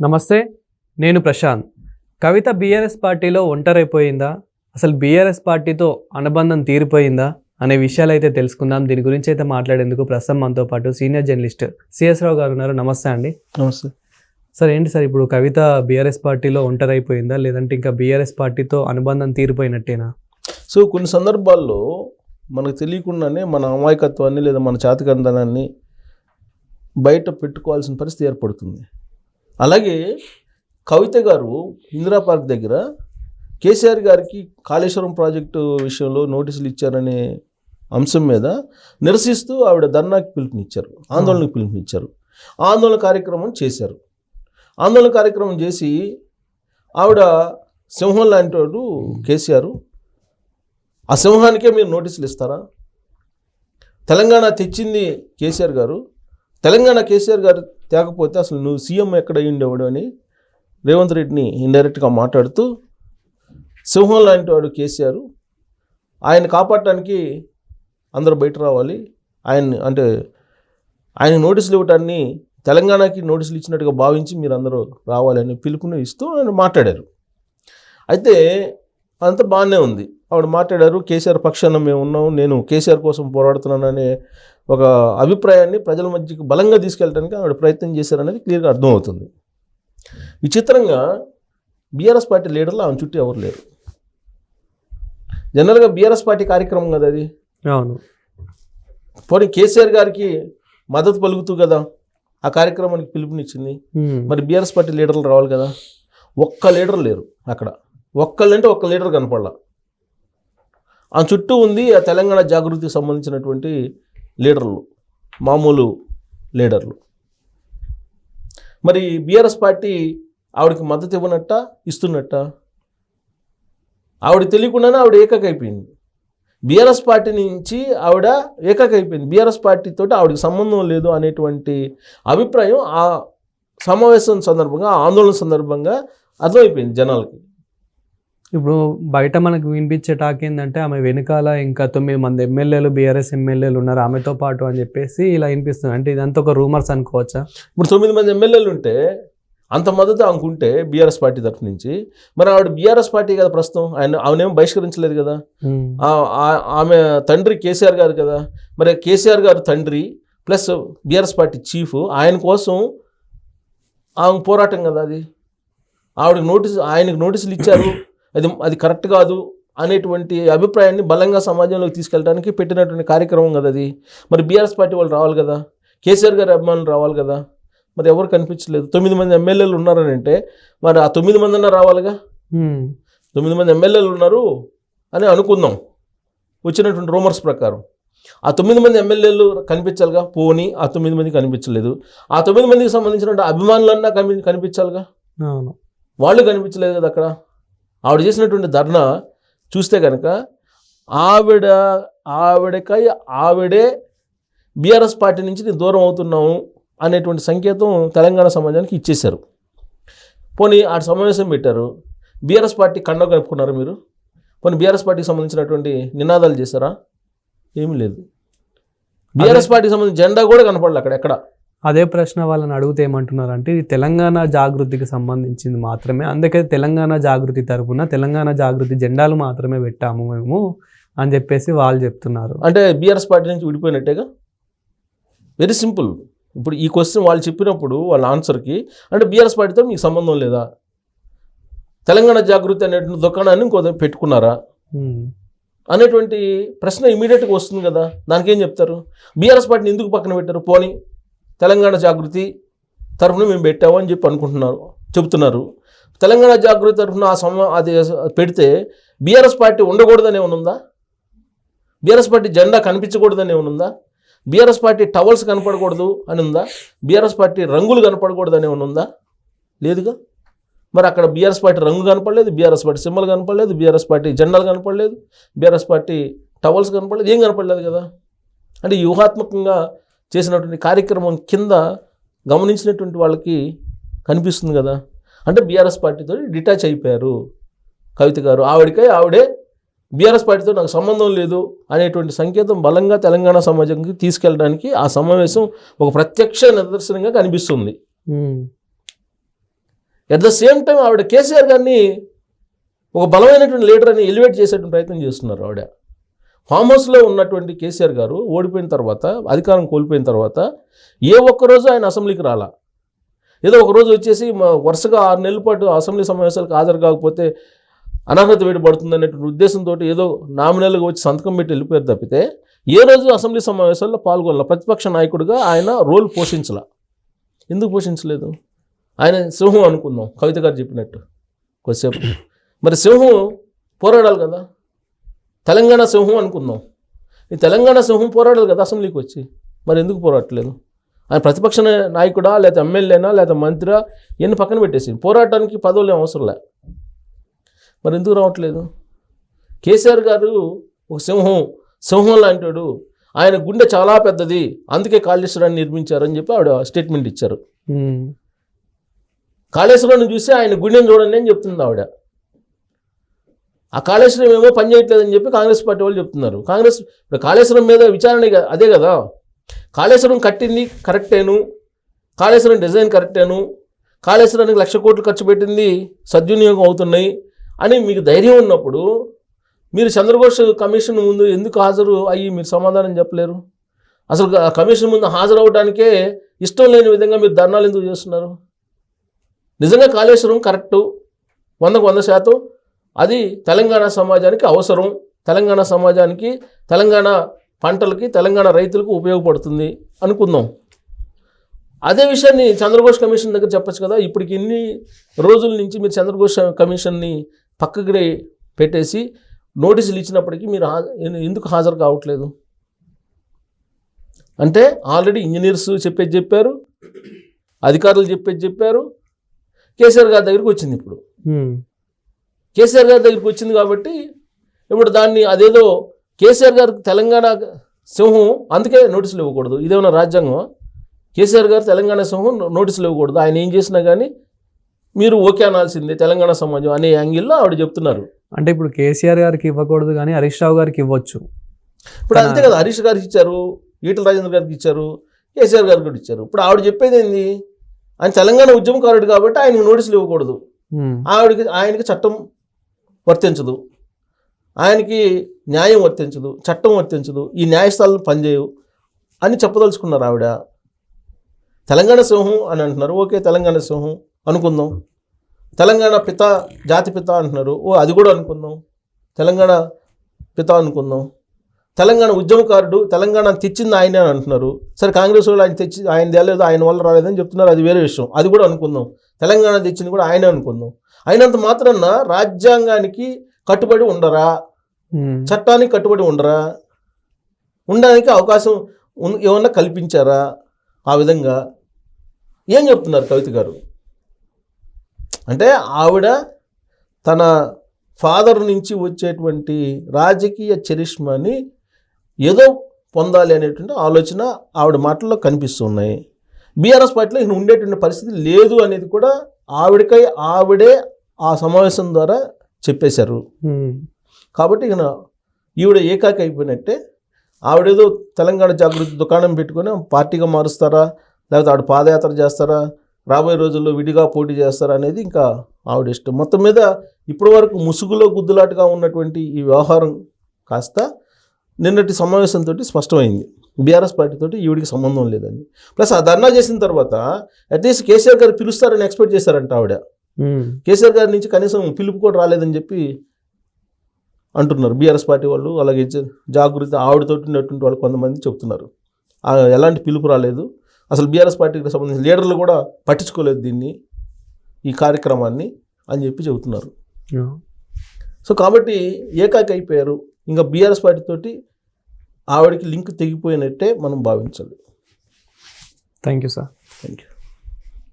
నమస్తే నేను ప్రశాంత్. కవిత బీఆర్ఎస్ పార్టీలో ఒంటరైపోయిందా? అసలు బీఆర్ఎస్ పార్టీతో అనుబంధం తీరిపోయిందా? అనే విషయాలు అయితే తెలుసుకుందాం. దీని గురించి అయితే మాట్లాడేందుకు ప్రస్తుతం మనతో పాటు సీనియర్ జర్నలిస్ట్ సిఎస్ రావు గారు ఉన్నారు. నమస్తే అండి. నమస్తే. సార్ ఏంటి సార్ ఇప్పుడు కవిత బీఆర్ఎస్ పార్టీలో ఒంటరైపోయిందా? లేదంటే ఇంకా బీఆర్ఎస్ పార్టీతో అనుబంధం తీరిపోయినట్టేనా? సో కొన్ని సందర్భాల్లో మనకు తెలియకుండానే మన అమాయకత్వాన్ని లేదా మన చాతకందనాన్ని బయట పెట్టుకోవాల్సిన పరిస్థితి ఏర్పడుతుంది. అలాగే కవిత గారు ఇందిరా పార్క్ దగ్గర కేసీఆర్ గారికి కాళేశ్వరం ప్రాజెక్టు విషయంలో నోటీసులు ఇచ్చారనే అంశం మీద నిరసిస్తూ ఆవిడ ధర్నాకి పిలుపునిచ్చారు ఆందోళనకు పిలుపునిచ్చారు ఆందోళన కార్యక్రమం చేశారు. ఆందోళన కార్యక్రమం చేసి ఆవిడ సింహం లాంటి వాడు కేసీఆర్. ఆ సింహానికే మీరు నోటీసులు ఇస్తారా? తెలంగాణ తెచ్చింది కేసీఆర్ గారు. తెలంగాణ కేసీఆర్ గారు తేకపోతే అసలు నువ్వు సీఎం ఎక్కడ ఉండేవాడు అని రేవంత్ రెడ్డిని ఇండైరెక్ట్గా మాట్లాడుతూ సింహం లాంటి వాడు కేసీఆర్. ఆయన కాపాడటానికి అందరూ బయట రావాలి. ఆయన అంటే ఆయన నోటీసులు ఇవ్వటాన్ని తెలంగాణకి నోటీసులు ఇచ్చినట్టుగా భావించి మీరు అందరూ రావాలని పిలుపుని ఇస్తూ ఆయన మాట్లాడారు. అయితే అంతా బాగానే ఉంది. ఆవిడ మాట్లాడారు కేసీఆర్ పక్షాన మేము ఉన్నాం నేను కేసీఆర్ కోసం పోరాడుతున్నాననే ఒక అభిప్రాయాన్ని ప్రజల మధ్యకి బలంగా తీసుకెళ్ళడానికి ఆవిడ ప్రయత్నం చేశారనేది క్లియర్గా అర్థమవుతుంది. విచిత్రంగా బీఆర్ఎస్ పార్టీ లీడర్లు ఆమె చుట్టూ ఎవరు లేరు. జనరల్గా బీఆర్ఎస్ పార్టీ కార్యక్రమం కదా అది. అవును. పోనీ కేసీఆర్ గారికి మద్దతు పలుకుతూ కదా ఆ కార్యక్రమానికి పిలుపునిచ్చింది. మరి బీఆర్ఎస్ పార్టీ లీడర్లు రావాలి కదా. ఒక్క లీడర్ లేరు అక్కడ. ఒక్కళ్ళంటే ఒక్క లీడర్ కనపడలా. ఆ చుట్టూ ఉంది ఆ తెలంగాణ జాగృతికి సంబంధించినటువంటి లీడర్లు మామూలు లీడర్లు. మరి బీఆర్ఎస్ పార్టీ ఆవిడకి మద్దతు ఇవ్వనట్ట ఇస్తున్నట్ట? ఆవిడ తెలియకుండానే ఆవిడ ఏకకైపోయింది. బీఆర్ఎస్ పార్టీ నుంచి ఆవిడ ఏకకైపోయింది. బీఆర్ఎస్ పార్టీతో ఆవిడకి సంబంధం లేదు అనేటువంటి అభిప్రాయం ఆ సమావేశం సందర్భంగా ఆ ఆందోళన సందర్భంగా అర్థమైపోయింది జనాలకి. ఇప్పుడు బయట మనకు వినిపించే టాక్ ఏంటంటే ఆమె వెనకాల ఇంకా తొమ్మిది మంది ఎమ్మెల్యేలు బీఆర్ఎస్ ఎమ్మెల్యేలు ఉన్నారు ఆమెతో పాటు అని చెప్పేసి ఇలా వినిపిస్తుంది. అంటే ఇదంతా ఒక రూమర్స్ అనుకోవచ్చా? ఇప్పుడు తొమ్మిది మంది ఎమ్మెల్యేలు ఉంటే అంత మద్దతు అనుకుంటే బీఆర్ఎస్ పార్టీ తరఫు నుంచి. మరి ఆవిడ బీఆర్ఎస్ పార్టీ కదా ప్రస్తుతం? ఆయన ఆమెనేం బహిష్కరించలేదు కదా? ఆమె తండ్రి కేసీఆర్ గారు కదా? మరి కేసీఆర్ గారు తండ్రి ప్లస్ బీఆర్ఎస్ పార్టీ చీఫ్ ఆయన కోసం ఆమె పోరాటం కదా అది? ఆవిడకి నోటీసు ఆయనకు నోటీసులు ఇచ్చారు. అది అది కరెక్ట్ కాదు అనేటువంటి అభిప్రాయాన్ని బలంగా సమాజంలోకి తీసుకెళ్ళడానికి పెట్టినటువంటి కార్యక్రమం కదా అది. మరి బీఆర్ఎస్ పార్టీ వాళ్ళు రావాలి కదా? కేసీఆర్ గారి అభిమానులు రావాలి కదా? మరి ఎవరు కనిపించలేదు? తొమ్మిది మంది ఎమ్మెల్యేలు ఉన్నారని అంటే మరి ఆ తొమ్మిది మంది అన్నా రావాలిగా. తొమ్మిది మంది ఎమ్మెల్యేలు ఉన్నారు అని అనుకుందాం. వచ్చినటువంటి రూమర్స్ ప్రకారం. ఆ తొమ్మిది మంది ఎమ్మెల్యేలు కనిపించాలిగా? పోని ఆ తొమ్మిది మంది కనిపించలేదు. ఆ తొమ్మిది మందికి సంబంధించిన అభిమానులన్నా కనిపి కనిపించాలిగా? వాళ్ళు కనిపించలేదు కదా అక్కడ? ఆవిడ చేసినటువంటి ధర్నా చూస్తే కనుక ఆవిడ ఆవిడకై ఆవిడే బీఆర్ఎస్ పార్టీ నుంచి నేను దూరం అవుతున్నాము అనేటువంటి సంకేతం తెలంగాణ సమాజానికి ఇచ్చేశారు. పోనీ ఆ సమావేశం పెట్టారు. బీఆర్ఎస్ పార్టీ కండ కలుపుకున్నారు మీరు? పోనీ బీఆర్ఎస్ పార్టీకి సంబంధించినటువంటి నినాదాలు చేశారా? ఏమీ లేదు. బీఆర్ఎస్ పార్టీకి సంబంధించిన జెండా కూడా కనపడలేదు అక్కడ ఎక్కడ? అదే ప్రశ్న వాళ్ళని అడిగితే ఏమంటున్నారు అంటే ఇది తెలంగాణ జాగృతికి సంబంధించింది మాత్రమే. అందుకే తెలంగాణ జాగృతి తరపున తెలంగాణ జాగృతి జెండాలు మాత్రమే పెట్టాము మేము అని చెప్పేసి వాళ్ళు చెప్తున్నారు. అంటే బీఆర్ఎస్ పార్టీ నుంచి విడిపోయినట్టేగా? వెరీ సింపుల్ ఇప్పుడు ఈ క్వశ్చన్ వాళ్ళు చెప్పినప్పుడు వాళ్ళ ఆన్సర్కి అంటే బీఆర్ఎస్ పార్టీతో మీకు సంబంధం లేదా? తెలంగాణ జాగృతి అనేటువంటి దుకాణాన్ని ఇంకో పెట్టుకున్నారా. అనేటువంటి ప్రశ్న ఇమీడియట్గా వస్తుంది కదా. దానికి ఏం చెప్తారు? బీఆర్ఎస్ పార్టీని ఎందుకు పక్కన పెట్టారు పోనీ? తెలంగాణ జాగృతి తరఫున మేము పెట్టామని చెప్పి అనుకుంటున్నారు చెబుతున్నారు. తెలంగాణ జాగృతి తరఫున ఆ సమ అది పెడితే బీఆర్ఎస్ పార్టీ ఉండకూడదని ఏమైనా ఉందా బీఆర్ఎస్ పార్టీ జెండా కనిపించకూడదని ఏమైనా ఉందా బీఆర్ఎస్ పార్టీ టవల్స్ కనపడకూడదు అని ఉందా బీఆర్ఎస్ పార్టీ రంగులు కనపడకూడదని ఉందా లేదుగా? మరి అక్కడ బీఆర్ఎస్ పార్టీ రంగు కనపడలేదు బీఆర్ఎస్ పార్టీ సింబల్ కనపడలేదు బీఆర్ఎస్ పార్టీ జెండాలు కనపడలేదు బీఆర్ఎస్ పార్టీ టవల్స్ కనపడలేదు ఏం కనపడలేదు కదా? అంటే వ్యూహాత్మకంగా చేసినటువంటి కార్యక్రమం కింద గమనించినటువంటి వాళ్ళకి కనిపిస్తుంది కదా. అంటే బీఆర్ఎస్ పార్టీతో డిటాచ్ అయిపోయారు కవిత గారు. ఆవిడకై ఆవిడే బీఆర్ఎస్ పార్టీతో నాకు సంబంధం లేదు అనేటువంటి సంకేతం బలంగా తెలంగాణ సమాజంకి తీసుకెళ్ళడానికి ఆ సమావేశం ఒక ప్రత్యక్ష నిదర్శనంగా కనిపిస్తుంది. ఎట్ ద సేమ్ టైం ఆవిడ కేసీఆర్ గారిని ఒక బలమైనటువంటి లీడర్ అని ఎలివేట్ చేసేటువంటి ప్రయత్నం చేస్తున్నారు ఆవిడ. ఫామ్ హౌస్లో ఉన్నటువంటి కేసీఆర్ గారు ఓడిపోయిన తర్వాత అధికారం కోల్పోయిన తర్వాత ఏ ఒక్కరోజు ఆయన అసెంబ్లీకి రాలా. ఏదో ఒక రోజు వచ్చేసి మా వరుసగా ఆరు నెలల పాటు అసెంబ్లీ సమావేశాలకు హాజరు కాకపోతే అనర్హత వేయబడుతుంది అనేటువంటి ఉద్దేశంతో ఏదో నామినల్గా వచ్చి సంతకం పెట్టి వెళ్ళిపోయారు తప్పితే ఏ రోజు అసెంబ్లీ సమావేశాల్లో పాల్గొనాల. ప్రతిపక్ష నాయకుడిగా ఆయన రోల్ పోషించాల. ఎందుకు పోషించలేదు? ఆయన సింహం అనుకుందాం. కవిత గారు చెప్పినట్టు కొద్దిసేపు. మరి సింహం పోరాడాలి కదా? తెలంగాణ సింహం అనుకుందాం. ఈ తెలంగాణ సింహం పోరాడాలి కదా అసెంబ్లీకి వచ్చి. మరి ఎందుకు పోరాడట్లేదు? ఆయన ప్రతిపక్ష నాయకుడా లేదా ఎమ్మెల్యేనా లేదా మంత్రా ఇవన్నీ పక్కన పెట్టేసి. పోరాటానికి పదవులు ఏం అవసరం లే. మరి ఎందుకు రావట్లేదు? కేసీఆర్ గారు ఒక సింహం సింహం లాంటివాడు ఆయన గుండె చాలా పెద్దది. అందుకే కాళేశ్వరాన్ని నిర్మించారని చెప్పి ఆవిడ స్టేట్మెంట్ ఇచ్చారు. కాళేశ్వరాన్ని చూసి ఆయన గుండెని చూడండి అని చెప్తుంది ఆవిడ. ఆ కాళేశ్వరం ఏమో పని చేయట్లేదని చెప్పి కాంగ్రెస్ పార్టీ వాళ్ళు చెప్తున్నారు. కాంగ్రెస్ ఇప్పుడు కాళేశ్వరం మీద విచారణ అదే కదా? కాళేశ్వరం కట్టింది కరెక్టేను? కాళేశ్వరం డిజైన్ కరెక్టేను? కాళేశ్వరానికి లక్ష కోట్లు ఖర్చు పెట్టింది సద్వినియోగం అవుతున్నాయి అని మీకు ధైర్యం ఉన్నప్పుడు మీరు చంద్రఘోష్ కమిషన్ ముందు ఎందుకు హాజరు అయ్యి మీరు సమాధానం చెప్పలేరు? అసలు కమిషన్ ముందు హాజరు అవడానికే ఇష్టం లేని విధంగా మీరు ధర్నాలు ఎందుకు చేస్తున్నారు? నిజంగా కాళేశ్వరం కరెక్టు? వందకు వంద శాతం? అది తెలంగాణ సమాజానికి అవసరం. తెలంగాణ సమాజానికి తెలంగాణ పంటలకి తెలంగాణ రైతులకు ఉపయోగపడుతుంది అనుకుందాం. అదే విషయాన్ని చంద్రఘోష్ కమిషన్ దగ్గర చెప్పచ్చు కదా. ఇప్పటికి ఇన్ని రోజుల నుంచి మీరు చంద్రఘోష్ కమిషన్ని పక్కకి పెట్టేసి నోటీసులు ఇచ్చినప్పటికీ మీరు ఎందుకు హాజరు కావట్లేదు? అంటే ఆల్రెడీ ఇంజనీర్స్ చెప్పేది చెప్పారు అధికారులు చెప్పేది చెప్పారు. కేసీఆర్ గారి దగ్గరికి వచ్చింది ఇప్పుడు. కేసీఆర్ గారి దగ్గరికి వచ్చింది కాబట్టి ఇప్పుడు దాన్ని అదేదో కేసీఆర్ గారికి తెలంగాణ సింహం అందుకే నోటీసులు ఇవ్వకూడదు. ఇదేమన్నా రాజ్యాంగం కేసీఆర్ గారు తెలంగాణ సింహం నోటీసులు ఇవ్వకూడదు. ఆయన ఏం చేసినా కానీ మీరు ఓకే అనాల్సిందే తెలంగాణ సమాజం అనే యాంగిల్లో ఆవిడ చెప్తున్నారు. అంటే ఇప్పుడు కేసీఆర్ గారికి ఇవ్వకూడదు కానీ హరీష్ రావు గారికి ఇవ్వచ్చు. ఇప్పుడు అంతే కదా హరీష్ గారికి ఇచ్చారు ఈటల రాజేంద్ర గారికి ఇచ్చారు కేసీఆర్ గారికి కూడా ఇచ్చారు. ఇప్పుడు ఆవిడ చెప్పేది ఏంది? ఆయన తెలంగాణ ఉద్యమకారుడు కాబట్టి ఆయనకు నోటీసులు ఇవ్వకూడదు. ఆవిడకి ఆయనకి చట్టం వర్తించదు. ఆయనకి న్యాయం వర్తించదు చట్టం వర్తించదు ఈ న్యాయస్థానాలు పనిచేయవు అని చెప్పదలుచుకున్నారు ఆవిడ. తెలంగాణ సింహం అని అంటున్నారు. ఓకే తెలంగాణ సింహం అనుకుందాం. తెలంగాణ పిత జాతి పిత అంటున్నారు. ఓ అది కూడా అనుకుందాం. తెలంగాణ పిత అనుకుందాం. తెలంగాణ ఉద్యమకారుడు తెలంగాణ తెచ్చింది ఆయనే అని అంటున్నారు. సరే కాంగ్రెస్ వాళ్ళు ఆయన తెచ్చి ఆయన తేలేదు ఆయన వల్ల రాలేదని చెప్తున్నారు. అది వేరే విషయం. అది కూడా అనుకుందాం. తెలంగాణ తెచ్చింది కూడా ఆయనే అనుకుందాం. అయినంత మాత్రాన రాజ్యాంగానికి కట్టుబడి ఉండరా. చట్టానికి కట్టుబడి ఉండరా? ఉండడానికి అవకాశం ఏమన్నా కల్పించారా? ఆ విధంగా ఏం చెప్తున్నారు కవిత గారు? అంటే ఆవిడ తన ఫాదర్ నుంచి వచ్చేటువంటి రాజకీయ చరిష్మాని ఏదో పొందాలి అనేటువంటి ఆలోచన ఆవిడ మాటల్లో కనిపిస్తున్నాయి బీఆర్ఎస్ పార్టీలో ఈయన ఉండేటువంటి పరిస్థితి లేదు అనేది కూడా ఆవిడకై ఆవిడే ఆ సమావేశం ద్వారా చెప్పేశారు. కాబట్టి ఇక ఈవిడ ఏకాకి అయిపోయినట్టే ఆవిడేదో తెలంగాణ జాగృతి దుకాణం పెట్టుకొని పార్టీగా మారుస్తారా? లేకపోతే ఆవిడ పాదయాత్ర చేస్తారా? రాబోయే రోజుల్లో విడిగా పోటీ చేస్తారా అనేది ఇంకా ఆవిడ ఇష్టం. మొత్తం మీద ఇప్పటి వరకు ముసుగులో గుద్దులాటగా ఉన్నటువంటి ఈ వ్యవహారం కాస్త నిన్నటి సమావేశంతో స్పష్టమైంది. బీఆర్ఎస్ పార్టీతో ఈవిడికి సంబంధం లేదని ప్లస్ ఆ ధర్నా చేసిన తర్వాత అట్లీస్ట్ కేసీఆర్ గారు పిలుస్తారని ఎక్స్పెక్ట్ చేశారంట ఆవిడ. కేసీఆర్ గారి నుంచి కనీసం పిలుపు కూడా రాలేదని చెప్పి అంటున్నారు. బీఆర్ఎస్ పార్టీ వాళ్ళు అలాగే జాగృతి ఆవిడతో ఉన్నటువంటి వాళ్ళు కొంతమంది చెప్తున్నారు. ఎలాంటి పిలుపు రాలేదు. అసలు బీఆర్ఎస్ పార్టీకి సంబంధించిన లీడర్లు కూడా పట్టించుకోలేదు దీన్ని ఈ కార్యక్రమాన్ని అని చెప్పి చెబుతున్నారు. సో కాబట్టి ఏకాకి అయిపోయారు ఇంకా బీఆర్ఎస్ పార్టీ తోటి ఆవిడకి లింక్ తెగిపోయినట్టే మనం భావించాలి. Thank you sir thank you